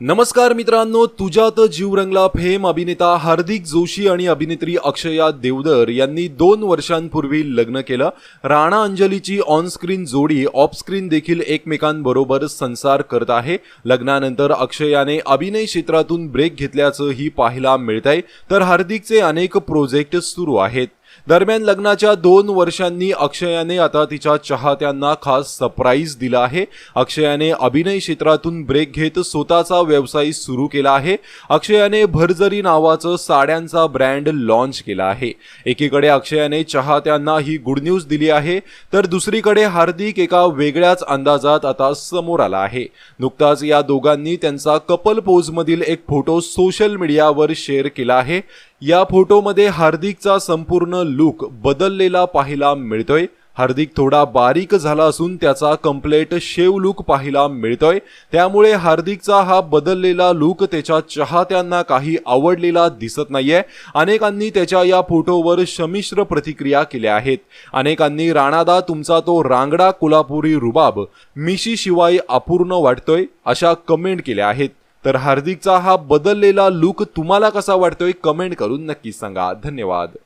नमस्कार मित्रांनो तुझ्यात जीव रंगला फेम अभिनेता हार्दिक जोशी आणि अभिनेत्री अक्षया देवदर यांनी दोन वर्षांपूर्वी लग्न केलं. राणा अंजलीची ऑनस्क्रीन जोडी ऑफस्क्रीन देखील एकमेकांबरोबर संसार करत आहे. लग्नानंतर अक्षयाने अभिनय क्षेत्रातून ब्रेक घेतल्याचंही पाहायला मिळतंय. तर हार्दिकचे अनेक प्रोजेक्ट सुरू आहेत. दरम्यान लग्नाच्या दोन वर्षांनी अक्षयाने आता तिच्या चाहत्यांना खास सरप्राईज दिला आहे. अक्षयाने अभिनय क्षेत्रातून ब्रेक घेत स्वतःचा व्यवसाय सुरू केला आहे. अक्षयाने भरजरी नावाचं साड्यांचा ब्रँड लॉन्च केला आहे. एकीकडे अक्षयाने चाहत्यांना ही गुड न्यूज दिली आहे तर दुसरीकडे हार्दिक एका वेगळ्याच अंदाजात आता समोर आला आहे. नुकताच या दोघांनी त्यांचा कपल पोजमधील एक फोटो सोशल मीडियावर शेअर केला आहे. या फोटोमध्ये हार्दिकचा संपूर्ण लुक बदललेला पाहायला मिळतोय. हार्दिक थोडा बारीक झाला असून त्याचा कम्प्लेट शेव लुक पाहायला मिळतोय. त्यामुळे हार्दिकचा हा बदललेला लुक त्याच्या चाहत्यांना काही आवडलेला दिसत नाहीये. अनेकांनी त्याच्या या फोटोवर संमिश्र प्रतिक्रिया केल्या आहेत. अनेकांनी राणादा तुमचा तो रांगडा कोल्हापुरी रुबाब मिशी शिवाय अपूर्ण वाटतोय अशा कमेंट केल्या आहेत. तर हार्दिकचा हा बदललेला लुक तुम्हाला कसा वाटतोय? कमेंट करून नक्की सांगा. धन्यवाद.